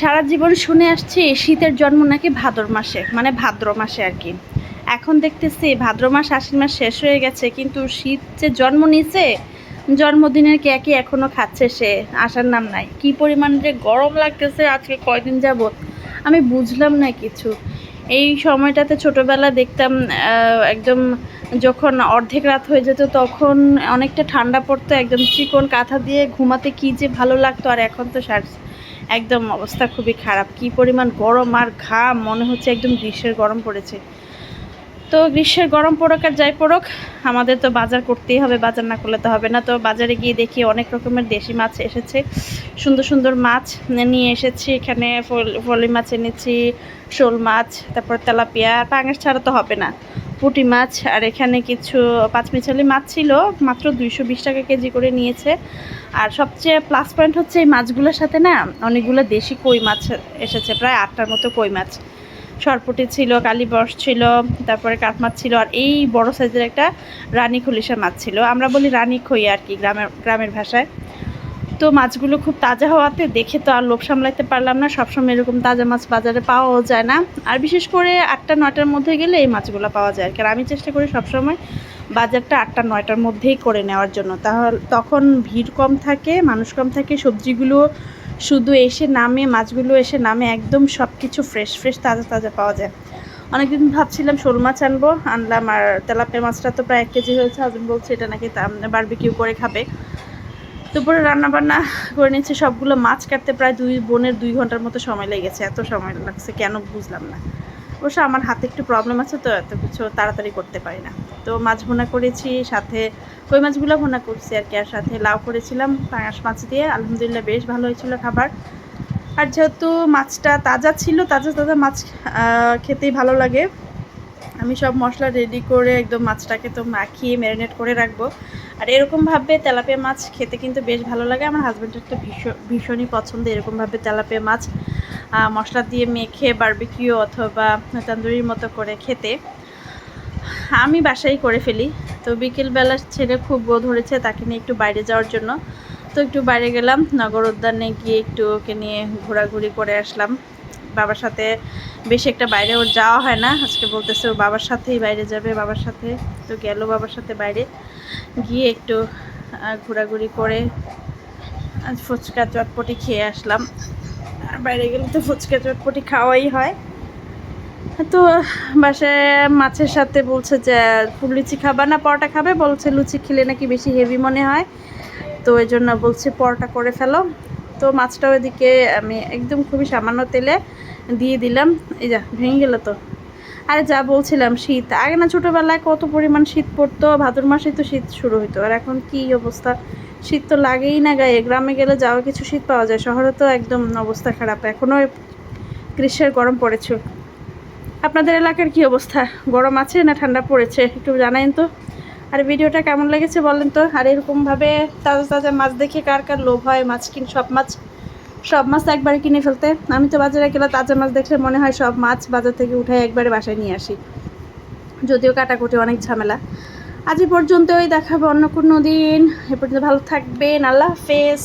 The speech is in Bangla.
সারা জীবন শুনে আসছি, শীতের জন্ম নাকি ভাদ্র মাসে মানে ভাদ্র মাসে আর কি। এখন দেখতেছি ভাদ্র মাস, আশ্বিন মাস শেষ হয়ে গেছে, কিন্তু শীত যে জন্ম নিয়েছে, জন্মদিনের কেকই এখনও খাচ্ছে সে, আসার নাম নাই। কি পরিমাণ যে গরম লাগতেছে, আজকে কয়দিন যাবত আমি বুঝলাম না কিছু। এই সময়টাতে ছোটবেলা দেখতাম একদম যখন অর্ধেক রাত হয়ে যেত, তখন অনেকটা ঠান্ডা পড়তো, একদম চিকন কাঁথা দিয়ে ঘুমাতে কি যে ভালো লাগতো, আর এখন তো সার একদম অবস্থা খুবই খারাপ। কি পরিমাণ গরম আর ঘাম মনে হচ্ছে একদম গ্রীষ্মের গরম পড়েছে। তো গ্রীষ্মের গরম পড়ুক আর যাই পড়ুক, আমাদের তো বাজার করতেই হবে, বাজার না করলে তো হবে না। তো বাজারে গিয়ে দেখি অনেক রকমের দেশি মাছ এসেছে। সুন্দর সুন্দর মাছ নিয়ে এসেছি, এখানে ফল- মাছ এনেছি, শোল মাছ, তারপর তেলাপিয়া। পাঙাশ ছাড়া তো হবে না। পুঁটি মাছ, আর এখানে কিছু পাঁচমিছালি মাছ ছিল, মাত্র দুইশো বিশ টাকা কেজি করে নিয়েছে। আর সবচেয়ে প্লাস পয়েন্ট হচ্ছে এই মাছগুলোর সাথে না, অনেকগুলো দেশি কই মাছ এসেছে, প্রায় আটটার মতো কই মাছ। সরপুটি ছিল কালীবর্ষ ছিল, তারপরে কাঠ মাছ ছিল, আর এই বড় সাইজের একটা রানী খলিশা মাছ ছিল। আমরা বলি রানী খই আর কি, গ্রামের গ্রামের ভাষায়। তো মাছগুলো খুব তাজা হওয়াতে দেখে তো আর লোভ সামলাইতে পারলাম না। সবসময় এরকম তাজা মাছ বাজারে পাওয়াও যায় না। আর বিশেষ করে আটটা, নয়টার মধ্যে গেলে এই মাছগুলো পাওয়া যায়। কারণ আমি চেষ্টা করি সবসময় বাজারটা আটটা, নয়টার মধ্যেই করে নেওয়ার জন্য। তাহলে, তখন ভিড় কম থাকে, মানুষ কম থাকে, সবজিগুলো শুধু এসে নামে, মাছগুলো এসে নামে একদম সব কিছু ফ্রেশ ফ্রেশ তাজা তাজা পাওয়া যায়। অনেকদিন ভাবছিলাম শোল মাছ আনব, আনলাম আর তেলাপিয়া মাছটা তো প্রায় এক কেজি হয়েছে, হাজবেন্ড বলছে এটা নাকি বারবিকিউ করে খাবে। দুপুরে রান্না বান্না করে নিচ্ছে সবগুলো মাছ কাটতে প্রায় দুই বোনের দুই ঘণ্টার মতো সময় লেগেছে। এত সময় লাগছে, কেন বুঝলাম না। অবশ্য আমার হাতে একটু প্রবলেম আছে তো, এত কিছু তাড়াতাড়ি করতে পারি না। তো মাছ ভুনা করেছি, সাথে কই মাছগুলো ভুনা করছি আর কি, আর সাথে লাউ করেছিলাম, পাঙাশ মাছ দিয়ে। আলহামদুলিল্লাহ বেশ ভালো হয়েছিল খাবার। আর যেহেতু মাছটা তাজা ছিল, তাজা তাজা মাছ খেতেই ভালো লাগে। আমি সব মশলা রেডি করে একদম মাছটাকে তো মাখিয়ে ম্যারিনেট করে রাখব। আর এরকমভাবে তেলাপিয়া মাছ খেতে কিন্তু বেশ ভালো লাগে। আমার হাজব্যান্ডের তো ভীষণ, ভীষণই পছন্দ এরকমভাবে তেলাপিয়া মাছ। মশলা দিয়ে মেখে বারবিকিউ অথবা তান্দুরির মতো করে খেতে। আমি বাসায় করে ফেলি। তো বিকেলবেলা ছেলে খুব বোধ ধরেছে তাকে নিয়ে একটু বাইরে যাওয়ার জন্য। তো একটু বাইরে গেলাম, নগর উদ্যানে গিয়ে একটু ওকে নিয়ে ঘোরাঘুরি করে আসলাম। বাবার সাথে বেশি একটা বাইরে ওর যাওয়া হয় না। আজকে বলতেছে ও বাবার সাথেই বাইরে যাবে, বাবার সাথে। তো গেল বাবার সাথে বাইরে। গিয়ে একটু ঘোরাঘুরি করে আজ ফুচকা চটপটি খেয়ে আসলাম। আর বাইরে গেলে তো ফুচকা চটপটি খাওয়াই হয়। তো বাসায় মাছের সাথে বলছে যে, ফুল লুচি খাবা না, পরোটা খাবে? বলছে, লুচি খেলে নাকি বেশি হেভি মনে হয়। তো ওই জন্য বলছে, পরোটা করে ফেলো। তো মাছটা ওইদিকে আমি একদম খুবই সামান্য তেলে দিয়ে দিলাম। এই যা, ভেঙে গেল তো। আর যা বলছিলাম, শীত। আগে না ছোটোবেলায় কত পরিমাণ শীত পড়তো? ভাদ্র মাসেই তো শীত শুরু হতো আর এখন কি অবস্থা? শীত তো লাগেই না গায়ে। গ্রামে গেলে যাওয়া কিছু শীত পাওয়া যায়। শহরে তো একদম অবস্থা খারাপ। এখনও গ্রীষ্মের গরম পড়েছে। আপনাদের এলাকার কি অবস্থা? গরম আছে না ঠান্ডা পড়েছে? একটু জানাইন তো। আর ভিডিওটা কেমন লেগেছে বলেন তো? আর এরকমভাবে তাজা তাজা মাছ দেখে কার কার লোভ হয়, মাছ কিন, সব মাছ সব মাছ একবারে কিনে ফেলতে। আমি তো বাজারে গেলে তাজা মাছ দেখলে মনে হয় সব মাছ বাজার থেকে উঠে একবারে বাসায় নিয়ে আসি। যদিও কাটাকুটি অনেক ঝামেলা। আজ পর্যন্তই, দেখাবো অন্য কোনো দিন। এ পর্যন্ত ভালো থাকবেন। আল্লাহ হাফেজ।